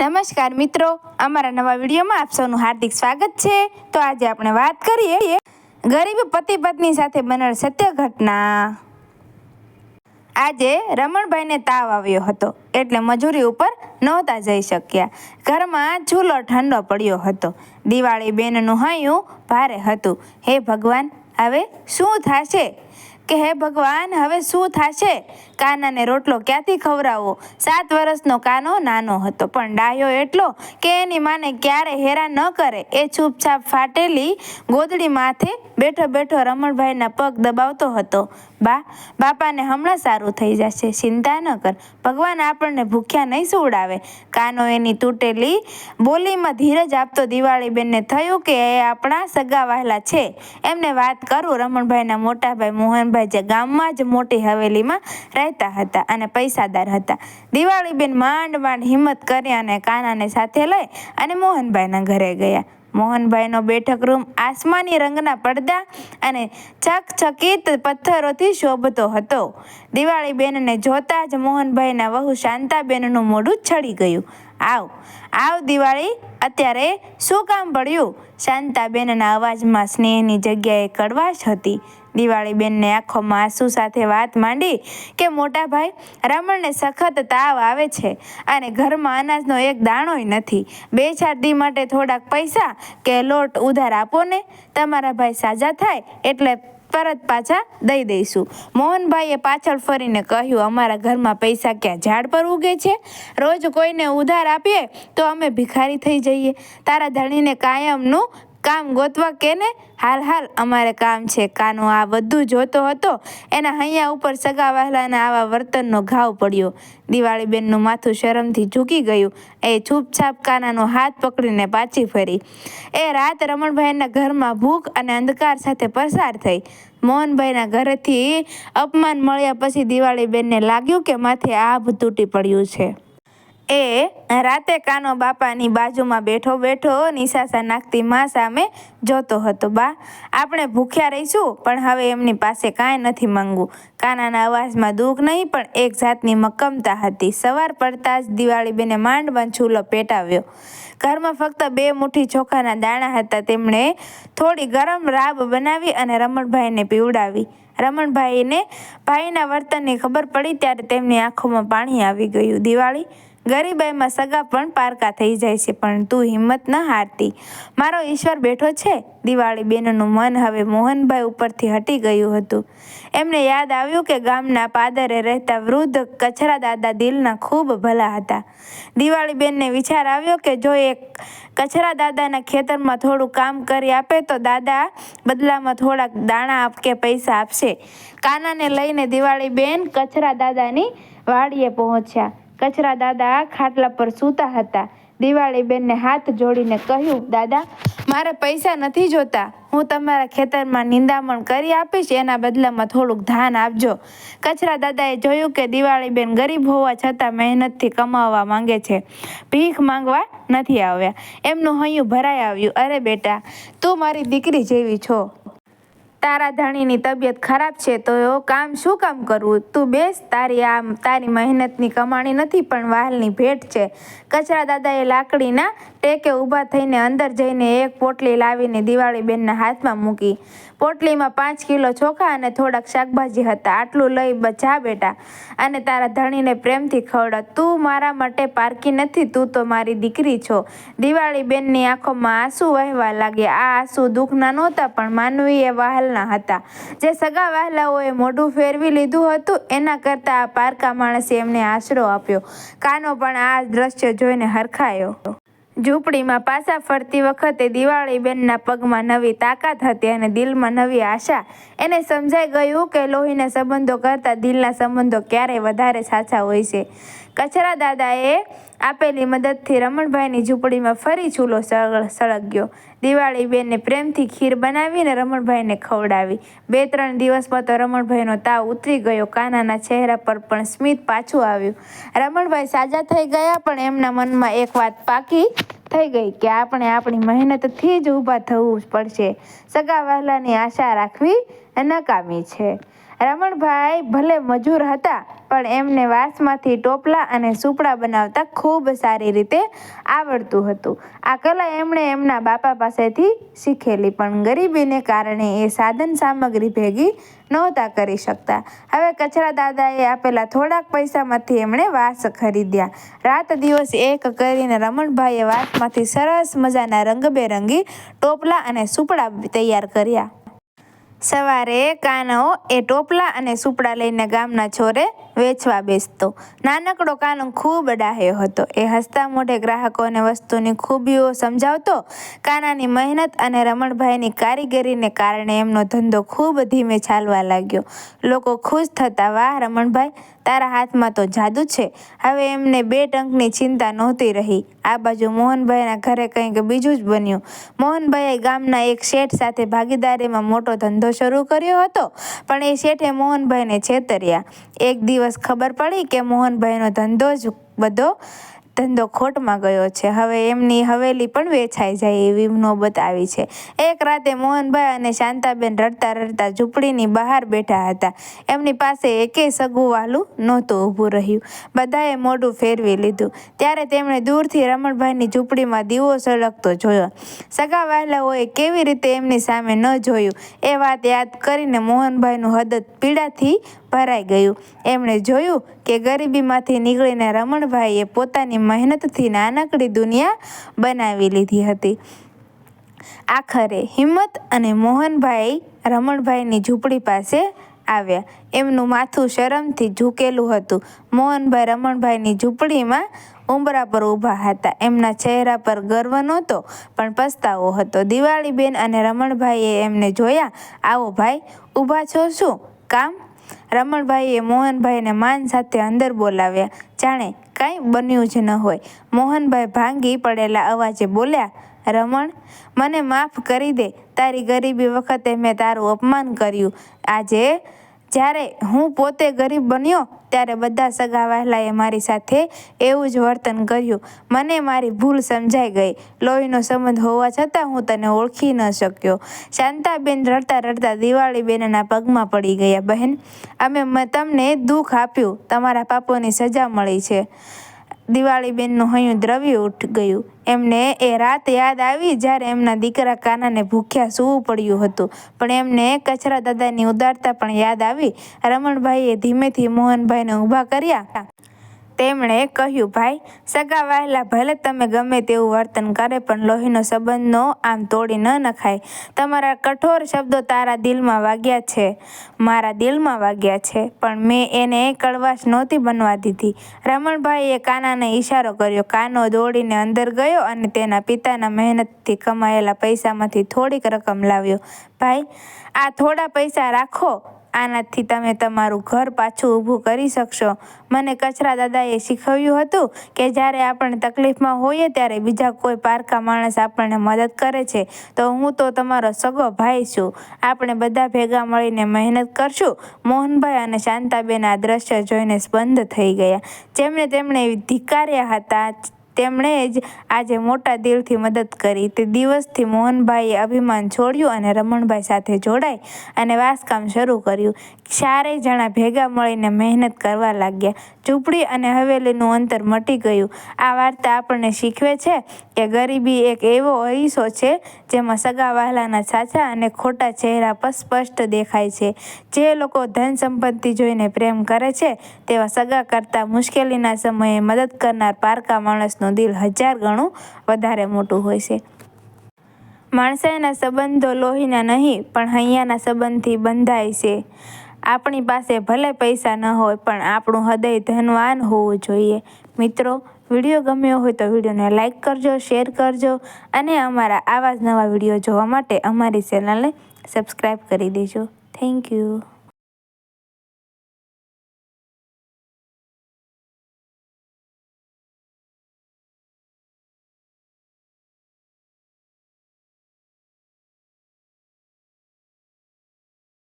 નમસ્કાર મિત્રો, અમારા નવા વિડીયોમાં આપ સૌનું હાર્દિક સ્વાગત છે. તો આજે આપણે વાત કરીએ ગરીબ પતિ પત્ની સાથે બનેલ સત્ય ઘટના. આજે રમણભાઈને તાવ આવ્યો હતો, એટલે મજૂરી ઉપર નહોતા જઈ શક્યા. ઘરમાં ચૂલો ઠંડો પડ્યો હતો. દિવાળી બેનનું હૈયું ભારે હતું. હે ભગવાન, હવે શું થશે? કે હે ભગવાન, હવે શું થશે? કાનાને રોટલો ક્યાંથી ખવડાવવો? સાત વર્ષનો કાનો નાનો હતો, પણ ડાયો એટલો કે એની માને ક્યારે હેરાન ન કરે. એ છૂપછાપ ફાટેલી ગોદડી માથે બેઠો બેઠો રમણભાઈના પગ દબાવતો હતો. બા, બાપાને હમણાં સારું થઈ જશે, ચિંતા ન કર. ભગવાન આપણને ભૂખ્યા નહીં સુવડાવે. કાનો એની તૂટેલી બોલીમાં ધીરજ આપતો દિવાળીબેનને થયું કે એ આપણા સગા વહેલા છે. એમને વાત કરું, રમણભાઈના મોટાભાઈ મોહનભાઈ જે ગામમાં જ મોટી હવેલીમાં રહેતા હતા અને પૈસાદાર હતા. દિવાળીબેન માંડ માંડ હિંમત કરી અને કાનાને સાથે લઈ અને મોહનભાઈના ઘરે ગયા. મોહનભાઈનો બેઠક રૂમ આસમાની રંગના પડદા અને ચકચકિત પથ્થરોથી શોભતો હતો. દિવાળીબેનને જોતા જ મોહનભાઈના વહુ શાંતાબેનનું મોઢું છડી ગયું. આવ. આવ દિવાળી. અત્યારે શું કામ પડ્યું? શાંતાબેનના અવાજમાં સ્નેહની જગ્યાએ કડવાશ હતી. દિવાળીબેનને આંખોમાં આંસુ સાથે વાત માંડી કે મોટા ભાઈ, રમણને સખત તાવ આવે છે અને ઘરમાં અનાજનો એક દાણોય નથી. બે ચાર દી માટે થોડાક પૈસા કે લોટ ઉધાર આપો ને. તમારા ભાઈ સાજા થાય એટલે પરત પાછા દઈ દઈશું. મોહનભાઈએ પાછળ ફરીને કહ્યું, અમારા ઘરમાં પૈસા ક્યાં ઝાડ પર ઉગે છે? રોજ કોઈને ઉધાર આપીએ તો અમે ભિખારી થઈ જઈએ. તારા ધણીને કાયમનું કામ ગોતવા કે ને હાલ હાલ, અમારે કામ છે. કાનો આ બધું જોતો હતો, એના હૈયા ઉપર સગા વહાલાના આવા વર્તનનો ઘાવ પડ્યો. દિવાળીબેનનું માથું શરમથી ઝૂકી ગયું. એ છૂપછાપ કાનાનો હાથ પકડીને પાછી ફરી. એ રાત રમણભાઈના ઘરમાં ભૂખ અને અંધકાર સાથે પસાર થઈ. મોહનભાઈના ઘરેથી અપમાન મળ્યા પછી દિવાળીબેનને લાગ્યું કે માથે આભ તૂટી પડ્યું છે. એ રાતે કાનો બાપાની બાજુમાં બેઠો બેઠો નિશાસા નાખતી મા સામે જોતો હતો, બા, આપણે ભૂખ્યા રહીશું, પણ હવે એમની પાસે કાંઈ નથી માંગવું. કાનાના અવાજમાં દુઃખ નહીં, પણ એક જાતની મક્કમતા હતી. સવાર પડતા જ દિવાળીબેને બેને માંડ ચૂલો પેટાવ્યો. ઘરમાં ફક્ત બે મુઠ્ઠી ચોખાના દાણા હતા, તેમણે થોડી ગરમ રાબ બનાવી અને રમણભાઈને પીવડાવી. રમણભાઈને ભાઈના વર્તનની ખબર પડી ત્યારે તેમની આંખોમાં પાણી આવી ગયું. દિવાળી ગરીબાઈમાં સગા પણ પારકા થઈ જાય છે, પણ તું હિંમત ન હારતી. મારો ઈશ્વર બેઠો છે? દિવાળી બેનનું મન હવે મોહનભાઈ ઉપરથી હટી ગયું હતું. એમને યાદ આવ્યું કે ગામના પાદરે રહેતા વૃદ્ધ કચરા દાદા દિલના ખૂબ ભલા હતા. દિવાળી બેનને વિચાર આવ્યો કે જો એક કચરા દાદાના ખેતરમાં થોડું કામ કરી આપે તો દાદા બદલામાં થોડાક દાણા આપ કે પૈસા આપશે. કાનાને લઈને દિવાળી બેન કચરા દાદાની વાડીએ પહોંચ્યા. કચરા દાદા ખાટલા પર સૂતા હતા. દિવાળી બેનને હાથ જોડીને કહ્યું, દાદા, મારે પૈસા નથી જોતા. હું તમારા ખેતરમાં નિંદામણ કરી આપીશ, એના બદલામાં થોડુંક ધાન આપજો. કચરા દાદાએ જોયું કે દિવાળીબેન ગરીબ હોવા છતાં મહેનતથી કમાવવા માંગે છે. ભીખ માંગવા નથી આવ્યા. એમનું હૈયું ભરાઈ આવ્યું. અરે બેટા, તું મારી દીકરી જેવી છો. તારા ધણીની તબિયત ખરાબ છે, તો કામ શું કામ કરવું? તું બેસ, તારી આ, તારી મહેનતની કમાણી નથી, પણ વાલની ભેટ છે. કચરા દાદાએ લાકડીના ટેકે ઊભા થઈને અંદર જઈને એક પોટલી લાવીને દિવાળીબેનના હાથમાં મૂકી. પોટલીમાં પાંચ કિલો ચોખા અને થોડાક શાકભાજી હતા. આટલું લઈ જા બેટા. અને તારા ધણીને પ્રેમથી ખવડ. તું મારા માટે પારકી નથી, તું તો મારી દીકરી છો. દિવાળીબેનની આંખોમાં આંસુ વહેવા લાગ્યા. આ આંસુ દુઃખના નહોતા, પણ માનવીએ વહાલના હતા. જે સગા વહાલાઓએ મોઢું ફેરવી લીધું હતું, એના કરતાં આ પારકા માણસે એમને આશરો આપ્યો. કાનો પણ આ દ્રશ્ય જોઈને હરખાયો. ઝૂંપડીમાં પાછા ફરતી વખતે દિવાળીબેનના પગમાં નવી તાકાત હતી અને દિલમાં નવી આશા. એને સમજાઈ ગયું કે લોહીના સંબંધો કરતાં દિલના સંબંધો ક્યારેય વધારે સાચા હોય છે. કચરા દાદાએ આપેલી મદદથી રમણભાઈની ઝૂંપડીમાં ફરી ચૂલો સળ સળગ્યો. દિવાળીબેનને પ્રેમથી ખીર બનાવીને રમણભાઈને ખવડાવી. બે ત્રણ દિવસમાં તો રમણભાઈનો તાવ ઉતરી ગયો. કાનાના ચહેરા પર પણ સ્મિત પાછું આવ્યું. રમણભાઈ સાજા થઈ ગયા, પણ એમના મનમાં એક વાત પાકી થઈ ગઈ કે આપણે આપણી મહેનતથી જ ઊભા થવું પડશે. સગા વહાલાની આશા રાખવી નકામી છે. રમણભાઈ ભલે મજૂર હતા, પણ એમને વાંસમાંથી ટોપલા અને સૂપડા બનાવતા ખૂબ સારી રીતે આવડતું હતું. આ કલા એમણે એમના બાપા પાસેથી શીખેલી, પણ ગરીબીને કારણે એ સાધન સામગ્રી ભેગી નહોતા કરી શકતા. હવે કચરા દાદાએ આપેલા થોડાક પૈસામાંથી એમણે વાંસ ખરીદ્યા. રાત દિવસ એક કરીને રમણભાઈએ વાંસમાંથી સરસ મજાના રંગબેરંગી ટોપલા અને સૂપડા તૈયાર કર્યા. સવારે કાનો એ ટોપલા અને સુપડા લઈને ગામના છોરે વેચવા બેસતો. નાનકડો કાનો ખૂબ ડાહ્યો હતો. એ હસતા મોઢે ગ્રાહકોને વસ્તુની ખૂબીઓ સમજાવતો કાનાની મહેનત અને રમણભાઈની કારીગરીને કારણે એમનો ધંધો ખૂબ ધીમે ચાલવા લાગ્યો. લોકો ખુશ થતા, વાહ, રમણભાઈ, તારા હાથમાં તો જાદુ છે. હવે એમને બે ટંકની ચિંતા નહોતી રહી. આ બાજુ મોહનભાઈના ઘરે કંઈક બીજું જ બન્યું. મોહનભાઈએ ગામના એક શેઠ સાથે ભાગીદારીમાં મોટો ધંધો શરૂ કર્યો હતો. પણ એ શેઠે મોહનભાઈને છેતર્યા. એક દિવસ ખબર પડી કે મોહનભાઈનો ધંધો જ બધો ધંધો ખોટમાં ગયો છે. હવે એમની હવેલી પણ વેચાઈ જાય એવી નોબત આવી છે. એક રાતે મોહનભાઈ અને શાંતાબેન રડતા રડતા ઝૂંપડીની બહાર બેઠા હતા. એમની પાસે એકેય સગું વાલું નહોતું ઊભું રહ્યું. બધાએ મોઢું ફેરવી લીધું. ત્યારે તેમણે દૂરથી રમણભાઈની ઝૂંપડીમાં દીવો સળગતો જોયો. સગા વહાલાઓએ કેવી રીતે એમની સામે ન જોયું? એ વાત યાદ કરીને મોહનભાઈનું હદત પીડાથી ભરાઈ ગયું. એમણે જોયું કે ગરીબીમાંથી નીકળીને રમણભાઈએ પોતાની મહેનતથી નાનકડી દુનિયા બનાવી લીધી હતી. આખરે હિંમત અને મોહનભાઈ રમણભાઈની ઝૂંપડી પાસે આવ્યા. એમનું માથું શરમથી ઝૂકેલું હતું. મોહનભાઈ રમણભાઈની ઝૂંપડીમાં ઉંબરા પર ઊભા હતા. એમના ચહેરા પર ગર્વ નહોતો, પણ પસ્તાવો હતો. દિવાળીબેન અને રમણભાઈએ એમને જોયા, આવો ભાઈ, ઊભા છો શું? કામ? રમણભાઈએ મોહનભાઈને માન સાથે અંદર બોલાવ્યા. જાણે કાંઈ બન્યું જ ન હોય. મોહનભાઈ ભાંગી પડેલા અવાજે બોલ્યા, રમણ, મને માફ કરી દે. તારી ગરીબી વખતે મેં તારું અપમાન કર્યું. આજે જ્યારે હું પોતે ગરીબ બન્યો, ત્યારે બધા સગા વહાલાએ મારી સાથે એવું જ વર્તન કર્યું. મને મારી ભૂલ સમજાઈ ગઈ. લોહીનો સંબંધ હોવા છતાં હું તને ઓળખી ન શક્યો. શાંતાબેન રડતા રડતા દિવાળીબેનના પગમાં પડી ગયા. બહેન, અમે તમને દુઃખ આપ્યું. તમારા પાપોની સજા મળી છે. દિવાળીબેનનું હૈયું દ્રવ્ય ઉઠ ગયું. એમને એ રાત યાદ આવી જ્યારે એમના દીકરા કાનાને ભૂખ્યા સૂવું પડ્યું હતું. પણ એમને કચરા દાદાની ઉદારતા પણ યાદ આવી. રમણભાઈએ ધીમેથી મોહનભાઈને ઊભા કર્યા. તેમણે કહ્યું, ભાઈ, સગા વહેલા ભલે તમે ગમે તેવું વર્તન કરે, પણ લોહીનો સંબંધનો આમ તોડી ન નખાય. તમારા કઠોર શબ્દો તારા દિલમાં વાગ્યા છે. મારા દિલમાં વાગ્યા છે, પણ મેં એને કડવાશ નહોતી બનવા દીધી. રમણભાઈએ કાનાને ઈશારો કર્યો. કાનો દોડીને અંદર ગયો અને તેના પિતાના મહેનતથી કમાયેલા પૈસામાંથી થોડીક રકમ લાવ્યો. ભાઈ, આ થોડા પૈસા રાખો. આનાથી તમે તમારું ઘર પાછું ઊભું કરી શકશો. મને કચરા દાદાએ શીખવ્યું હતું કે જ્યારે આપણે તકલીફમાં હોઈએ ત્યારે બીજા કોઈ પારકા માણસ આપણને મદદ કરે છે. તો હું તો તમારો સગો ભાઈ છું. આપણે બધા ભેગા મળીને મહેનત કરશું. મોહનભાઈ અને શાંતાબેન આ દ્રશ્ય જોઈને સ્પંદ થઈ ગયા. જેમણે તેમણે ધિકાર્યા હતા તેમણે જ આજે મોટા દિલથી મદદ કરી. તે દિવસથી મોહનભાઈએ અભિમાન છોડ્યું અને રમણભાઈ સાથે જોડાઈ અને વાસકામ શરૂ કર્યું. ચારેય જણા ભેગા મળીને મહેનત કરવા લાગ્યા. ઝૂંપડી અને હવેલીનું અંતર મટી ગયું. આ વાર્તા આપણને શીખવે છે કે ગરીબી એક એવો અરીસો છે જેમાં સગા વહાલાના સાચા અને ખોટા ચહેરા પર સ્પષ્ટ દેખાય છે. જે લોકો ધન સંપત્તિ જોઈને પ્રેમ કરે છે તેવા સગા કરતાં મુશ્કેલીના સમયે મદદ કરનાર પારકા માણસનું દિલ હજાર ગણું વધારે મોટું હોય છે. માણસાઈના સંબંધો લોહીના નહીં, પણ હૈયાના સંબંધથી બંધાય છે. આપણી પાસે ભલે પૈસા ન હોય, પણ આપણું હૃદય ધનવાન હોવું જોઈએ. મિત્રો, વીડિયો ગમ્યો હોય તો વિડીયોને લાઇક કરજો, શેર કરજો, અને અમારા આવા જ નવા વીડિયો જોવા માટે અમારી ચેનલને સબસ્ક્રાઈબ કરી દેજો. Thank you.